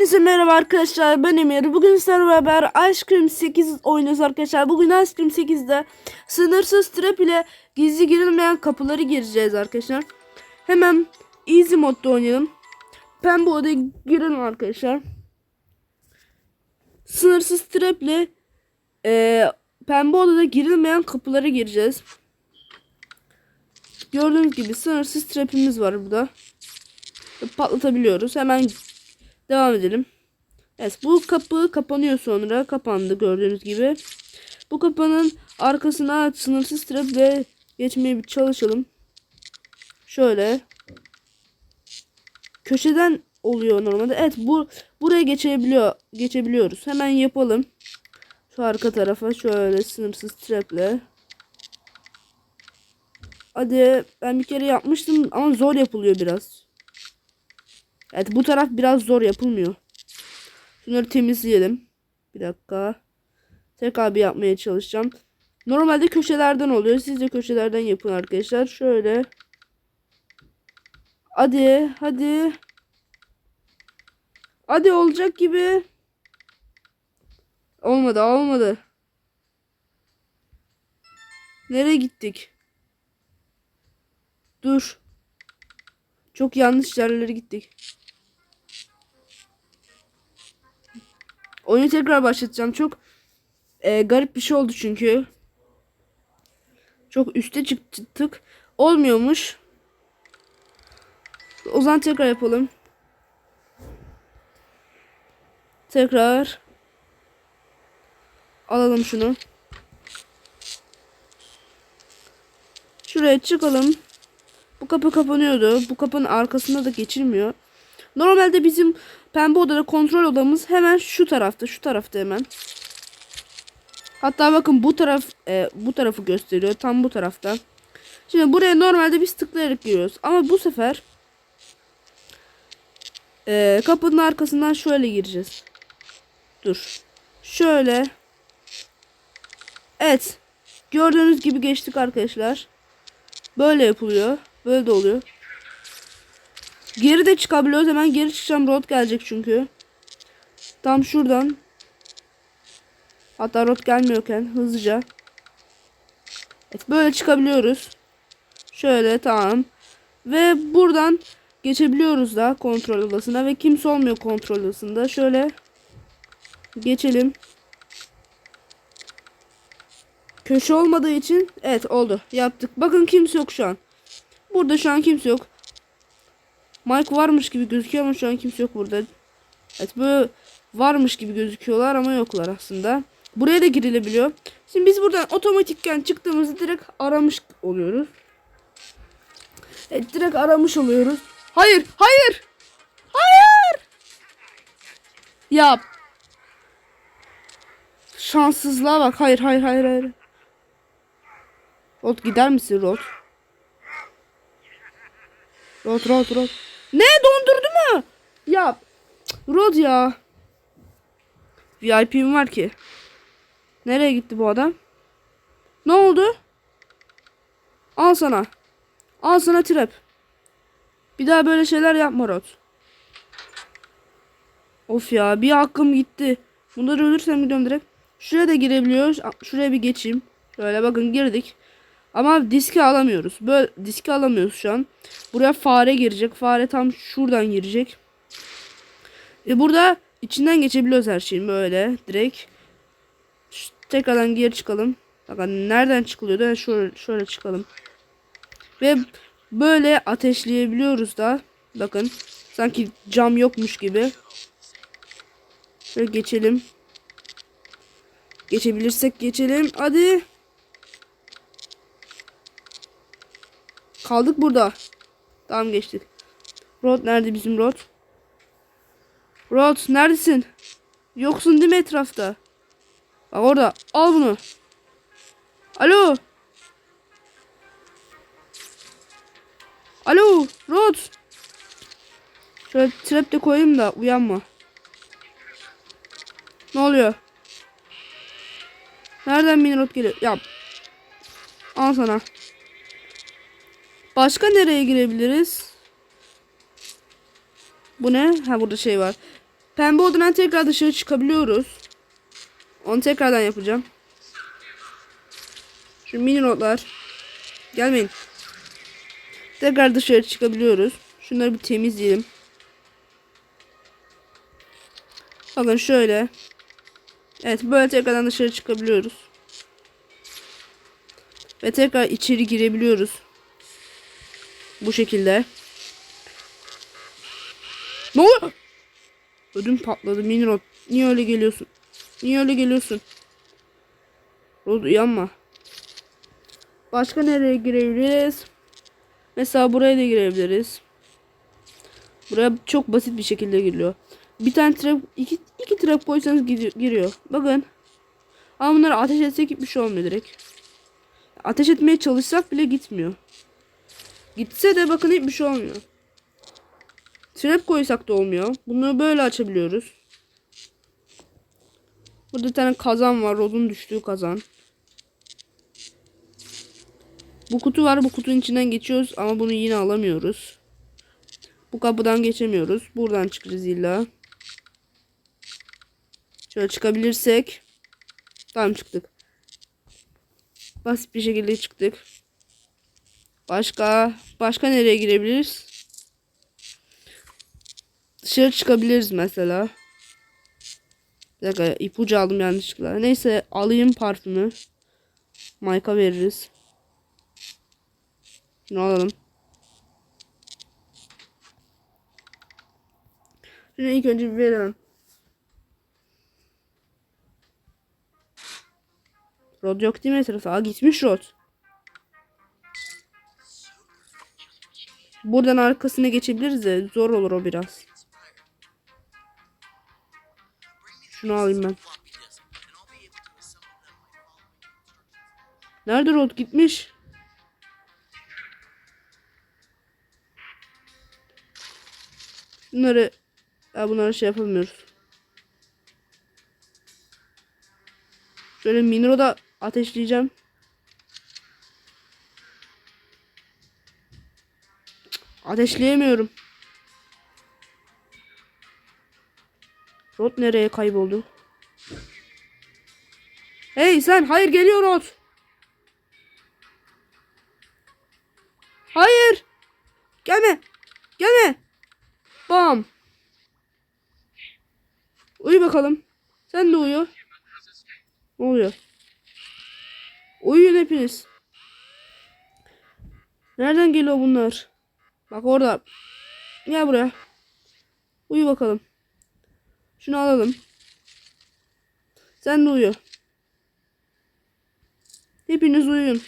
Herkese merhaba arkadaşlar ben Emir. Bugün sizlerle beraber Ice Cream 8 oynuyoruz arkadaşlar. Bugün Ice Cream 8'de sınırsız trap ile gizli girilmeyen kapıları gireceğiz arkadaşlar. Hemen easy modda oynayalım. Pembe odaya girelim arkadaşlar. Sınırsız trap ile e, pembe odada girilmeyen kapıları gireceğiz. Gördüğünüz gibi sınırsız trapimiz var burada. Patlatabiliyoruz. Hemen Devam edelim. Evet bu kapı kapanıyor sonra. Kapandı gördüğünüz gibi. Bu kapının arkasına sınırsız traple geçmeye bir çalışalım. Şöyle. Köşeden oluyor normalde. Evet bu buraya geçebiliyor geçebiliyoruz. Hemen yapalım. Şu arka tarafa şöyle sınırsız traple. Hadi ben bir kere yapmıştım ama zor yapılıyor biraz. Evet bu taraf biraz zor yapılmıyor. Şunları temizleyelim. Bir dakika. Tekrar bir yapmaya çalışacağım. Normalde köşelerden oluyor. Siz de köşelerden yapın arkadaşlar. Şöyle. Hadi. Hadi. Hadi olacak gibi. Olmadı. Olmadı. Nereye gittik? Dur. Çok yanlış yerlere gittik. Oyunu tekrar başlatacağım. Çok e, garip bir şey oldu çünkü. Çok üste çıktık. Olmuyormuş. O zaman tekrar yapalım. Tekrar. Alalım şunu. Şuraya çıkalım. Bu kapı kapanıyordu. Bu kapının arkasında da geçilmiyor. Normalde bizim pembe odada kontrol odamız hemen şu tarafta. Şu tarafta hemen. Hatta bakın bu taraf e, bu tarafı gösteriyor. Tam bu tarafta. Şimdi buraya normalde biz tıklayarak giriyoruz. Ama bu sefer e, kapının arkasından şöyle gireceğiz. Dur. Şöyle. Evet. Gördüğünüz gibi geçtik arkadaşlar. Böyle yapılıyor. Böyle de oluyor. Geri de çıkabiliyoruz. Hemen geri çıkacağım. Rod gelecek çünkü. Tam şuradan. Hatta rot gelmiyorken hızlıca. Evet böyle çıkabiliyoruz. Şöyle tamam. Ve buradan geçebiliyoruz da kontrol odasına ve kimse olmuyor kontrol odasında. Şöyle geçelim. Köşe olmadığı için evet oldu. Yaptık. Bakın kimse yok şu an. Burada şu an kimse yok. Mike varmış gibi gözüküyor ama şu an kimse yok burada. Evet böyle varmış gibi gözüküyorlar ama yoklar aslında. Buraya da girilebiliyor. Şimdi biz buradan otomatikken çıktığımızda direkt aramış oluyoruz. Evet direkt aramış oluyoruz. Hayır, hayır. Hayır. Ya. Şanssızlığa bak. Hayır, hayır, hayır, hayır. Rot gider misin Rot? Rot, Rot, Rot. Ne dondurdu mu? Ya. Rod ya. VIP'm var ki. Nereye gitti bu adam? Ne oldu? Al sana. Al sana trap. Bir daha böyle şeyler yapma Rod. Of ya bir hakkım gitti. Bunları ölürsem gidiyorum direkt. Şuraya da girebiliyoruz. Şuraya bir geçeyim. Şöyle bakın girdik. Ama diski alamıyoruz. Böyle diski alamıyoruz şu an. Buraya fare girecek. Fare tam şuradan girecek. E burada içinden geçebiliyoruz her şeyin böyle direkt. Şu, tekrardan geri çıkalım. Bakın nereden çıkılıyordu? Yani şöyle, şöyle çıkalım. Ve böyle ateşleyebiliyoruz da. Bakın sanki cam yokmuş gibi. Şöyle geçelim. Geçebilirsek geçelim. Hadi. Kaldık burada. Tamam geçtik. Rod nerede bizim Rod? Rod neredesin? Yoksun değil mi etrafta? Bak orada. Al bunu. Alo. Alo. Rod. Şöyle trap de koyayım da uyanma. Ne oluyor? Nereden mini rod geliyor? Ya. Al sana. Başka nereye girebiliriz? Bu ne? Ha burada şey var. Pembe odadan tekrar dışarı çıkabiliyoruz. Onu tekrardan yapacağım. Şu mini notlar. Gelmeyin. Tekrar dışarı çıkabiliyoruz. Şunları bir temizleyelim. Bakın şöyle. Evet böyle tekrardan dışarı çıkabiliyoruz. Ve tekrar içeri girebiliyoruz. Bu şekilde. Ne oluyor? Ödüm patladı mini rot. Niye öyle geliyorsun? Niye öyle geliyorsun? Rod uyanma. Başka nereye girebiliriz? Mesela buraya da girebiliriz. Buraya çok basit bir şekilde giriliyor. Bir tane trap, iki, iki trap koysanız giriyor. Bakın. Ama bunları ateş etsek bir şey olmuyor direkt. Ateş etmeye çalışsak bile gitmiyor. Gitse de bakın hiçbir şey olmuyor. Trap koysak da olmuyor. Bunu böyle açabiliyoruz. Burada bir tane kazan var. Rodun düştüğü kazan. Bu kutu var. Bu kutunun içinden geçiyoruz ama bunu yine alamıyoruz. Bu kapıdan geçemiyoruz. Buradan çıkarız illa. Şöyle çıkabilirsek. Tamam çıktık. Basit bir şekilde çıktık. Başka başka nereye girebiliriz? Dışarı çıkabiliriz mesela. Bir dakika ipucu aldım yanlışlıkla. Neyse alayım parfümü. Mike'a veririz. Şunu alalım. Şunu ilk önce bir verelim. Rod yok değil mi etrafı? Aa gitmiş Rod. Buradan arkasına geçebiliriz de zor olur o biraz. Şunu alayım ben. Nerede Rod gitmiş? Bunları ya bunları şey yapamıyoruz. Şöyle Minro'da ateşleyeceğim. Ateşleyemiyorum. Rod nereye kayboldu? Hey sen hayır geliyor Rod. Hayır. Gelme. Gelme. Bam. Uyu bakalım. Sen de uyu. Ne oluyor? Uyuyun hepiniz. Nereden geliyor bunlar? Bak orada. Gel buraya. Uyu bakalım. Şunu alalım. Sen de uyu. Hepiniz uyuyun.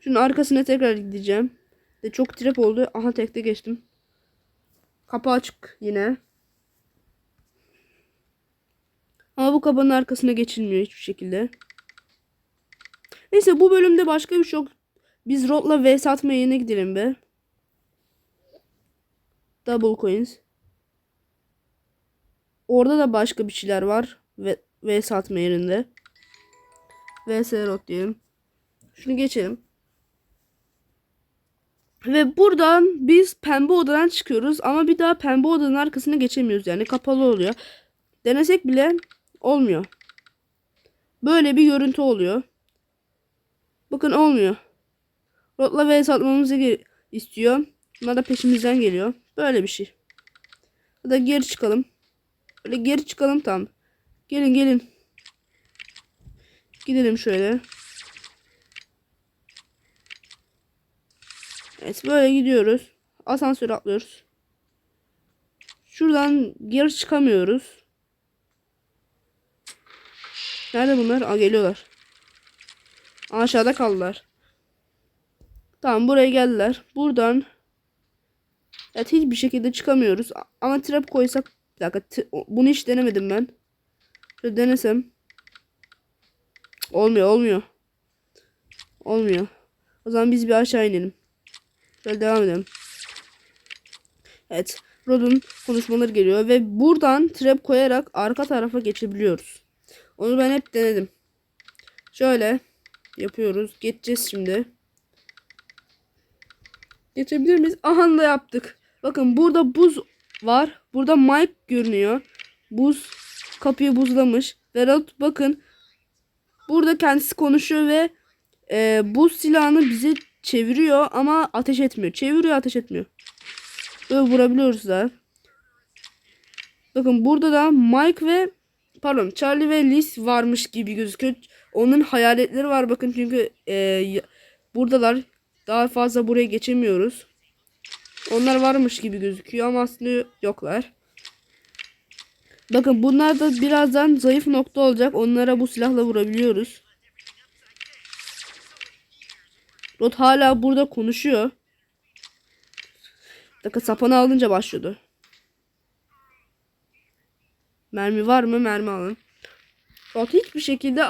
Şunun arkasına tekrar gideceğim. De çok trap oldu. Aha tekte geçtim. Kapı açık yine. Ama bu kabanın arkasına geçilmiyor hiçbir şekilde. Neyse bu bölümde başka bir şey yok. Biz Rod'la vs atmaya yine gidelim be. Double coins. Orada da başka bir şeyler var. Ve vs atma yerinde. vs Rod diyelim. Şunu geçelim. Ve buradan biz pembe odadan çıkıyoruz ama bir daha pembe odanın arkasına geçemiyoruz yani kapalı oluyor. Denesek bile olmuyor. Böyle bir görüntü oluyor. Bakın olmuyor. Rotla ve satmamızı istiyor. Bunlar da peşimizden geliyor. Böyle bir şey. Ya da geri çıkalım. Böyle geri çıkalım tam. Gelin gelin. Gidelim şöyle. Evet böyle gidiyoruz. Asansör atlıyoruz. Şuradan geri çıkamıyoruz. Nerede bunlar? Aa geliyorlar. Aşağıda kaldılar. Tamam buraya geldiler. Buradan Evet hiçbir şekilde çıkamıyoruz. Ama trap koysak bir dakika bunu hiç denemedim ben. Şöyle denesem. Olmuyor olmuyor. Olmuyor. O zaman biz bir aşağı inelim. Şöyle devam edelim. Evet. Rod'un konuşmaları geliyor ve buradan trap koyarak arka tarafa geçebiliyoruz. Onu ben hep denedim. Şöyle yapıyoruz. Geçeceğiz şimdi. Geçebilir miyiz? Aha da yaptık. Bakın burada buz var. Burada Mike görünüyor. Buz kapıyı buzlamış. Ve Rod bakın burada kendisi konuşuyor ve e, buz silahını bize çeviriyor ama ateş etmiyor. Çeviriyor ateş etmiyor. Böyle vurabiliyoruz da. Bakın burada da Mike ve pardon Charlie ve Liz varmış gibi gözüküyor. Onun hayaletleri var bakın çünkü e, buradalar. Daha fazla buraya geçemiyoruz. Onlar varmış gibi gözüküyor ama aslında yoklar. Bakın bunlar da birazdan zayıf nokta olacak. Onlara bu silahla vurabiliyoruz. Rod hala burada konuşuyor. Dakika sapanı alınca başlıyordu. Mermi var mı? Mermi alın. Rod hiçbir şekilde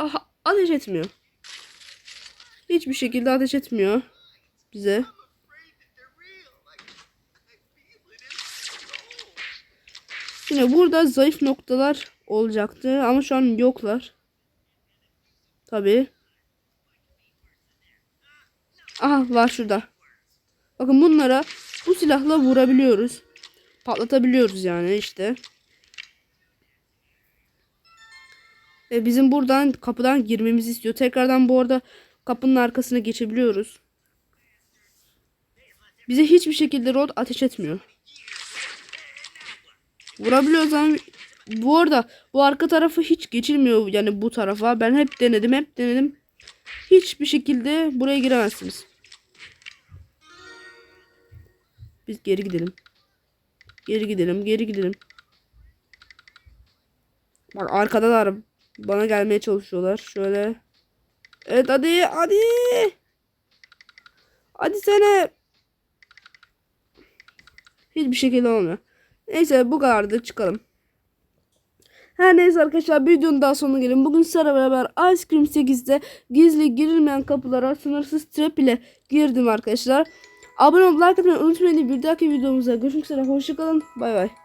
ateş etmiyor. Hiçbir şekilde ateş etmiyor bize. Şimdi burada zayıf noktalar olacaktı ama şu an yoklar. Tabi. Aha var şurada. Bakın bunlara bu silahla vurabiliyoruz. Patlatabiliyoruz yani işte. Ve bizim buradan kapıdan girmemizi istiyor. Tekrardan bu arada kapının arkasına geçebiliyoruz. Bize hiçbir şekilde rod ateş etmiyor. Vurabiliyoruz ama bu arada bu arka tarafı hiç geçilmiyor yani bu tarafa. Ben hep denedim hep denedim. Hiçbir şekilde buraya giremezsiniz. Biz geri gidelim. Geri gidelim, geri gidelim. Bak arkadalar bana gelmeye çalışıyorlar. Şöyle. Evet hadi hadi. Hadi sene. Hiçbir şekilde olmuyor. Neyse bu kadardı çıkalım. Her neyse arkadaşlar videonun daha sonuna gelin. Bugün sizlerle beraber Ice Cream 8'de gizli girilmeyen kapılara sınırsız trap ile girdim arkadaşlar. Abone olup like atmayı unutmayın. Bir dahaki videomuzda görüşmek üzere. Hoşçakalın. Bay bay.